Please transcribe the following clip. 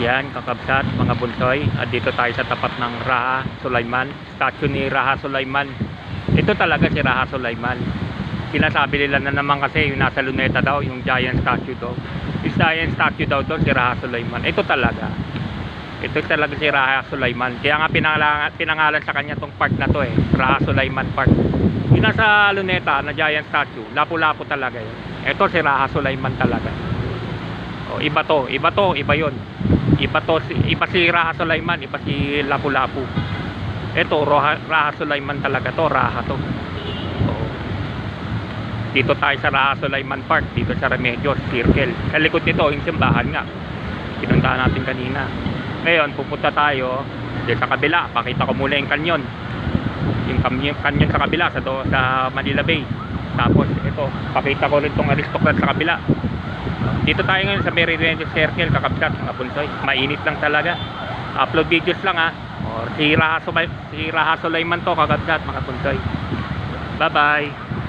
Yan, kakabsat, mga bunsoy. At dito tayo sa tapat ng Raha Sulaiman. Statue ni Raha Sulaiman. Ito talaga si Raha Sulaiman. Sinasabi nila na naman kasi yung nasa luneta daw, yung giant statue daw. Yung giant statue daw doon, si Raha Sulaiman. Ito talaga. Ito talaga si Raha Sulaiman. Kaya nga pinangalan, pinangalan sa kanya tong park na to eh. Raha Sulaiman Park. Yung nasa luneta na giant statue, lapu-lapu talaga yun. Ito si Raha Sulaiman talaga. O, iba to, iba to, iba yon. Iba to, si- iba si Raha Sulaiman, iba si Lapu-Lapu. Ito, Roha, Raha Sulaiman talaga to, Raha to. Oo. Dito tayo sa Raha Sulaiman Park, dito sa Remedios Circle. Sa likod nito, yung simbahan nga. Pinuntahan natin kanina. Ngayon, pupunta tayo dito sa kabila. Pakita ko muna yung kanyon. Yung kanyon, sa kabila, sa, do, sa Manila Bay. Tapos, ito, pakita ko rin itong aristocrat sa kabila. Dito tayo ngayon sa Meridian Circle, kakabsat, mga punsoy. Mainit lang talaga. Upload videos lang ha. Or si Raha, Sulay, si Raha Sulaiman to, kakabsat, mga punsoy. Bye-bye.